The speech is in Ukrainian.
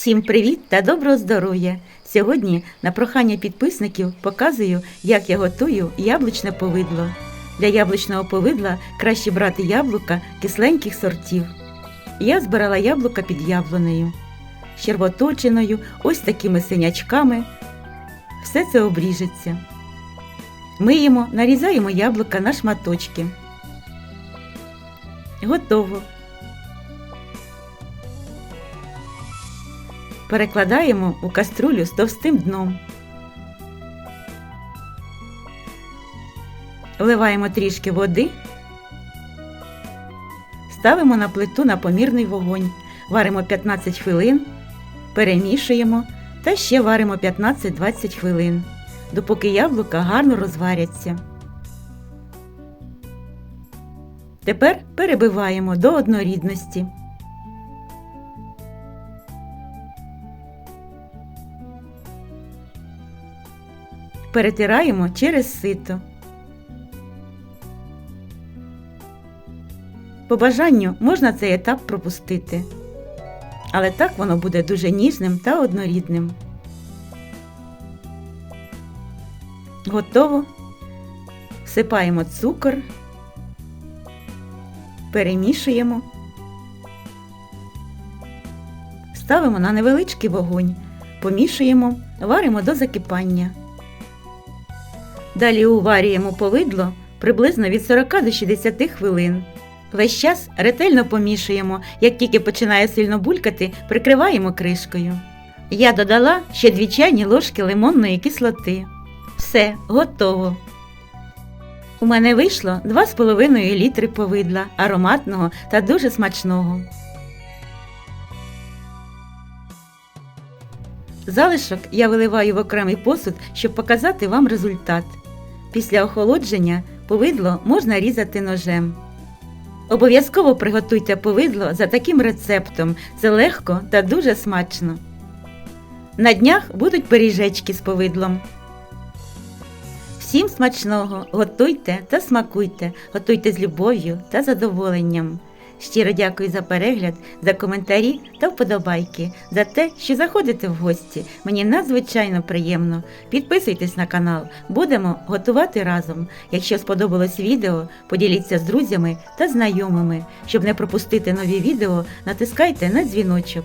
Всім привіт та доброго здоров'я! Сьогодні на прохання підписників показую, як я готую яблучне повидло. Для яблучного повидла краще брати яблука кисленьких сортів. Я збирала яблука під яблунею, з червоточиною, ось такими синячками. Все це обріжеться. Миємо, нарізаємо яблука на шматочки. Готово. Перекладаємо у каструлю з товстим дном. Вливаємо трішки води. Ставимо на плиту на помірний вогонь. Варимо 15 хвилин, перемішуємо та ще варимо 15-20 хвилин, допоки яблука гарно розваряться. Тепер перебиваємо до однорідності. Перетираємо через сито. По бажанню можна цей етап пропустити, але так воно буде дуже ніжним та однорідним. Готово. Всипаємо цукор, перемішуємо, ставимо на невеличкий вогонь, помішуємо, варимо до закипання. Далі уварюємо повидло приблизно від 40 до 60 хвилин. Весь час ретельно помішуємо, як тільки починає сильно булькати, прикриваємо кришкою. Я додала ще 2 чайні ложки лимонної кислоти. Все, готово. У мене вийшло 2,5 літри повидла, ароматного та дуже смачного. Залишок я виливаю в окремий посуд, щоб показати вам результат. Після охолодження повидло можна різати ножем. Обов'язково приготуйте повидло за таким рецептом. Це легко та дуже смачно. На днях будуть пиріжечки з повидлом. Всім смачного! Готуйте та смакуйте, готуйте з любов'ю та задоволенням. Щиро дякую за перегляд, за коментарі та вподобайки, за те, що заходите в гості. Мені надзвичайно приємно. Підписуйтесь на канал, будемо готувати разом. Якщо сподобалось відео, поділіться з друзями та знайомими. Щоб не пропустити нові відео, натискайте на дзвіночок.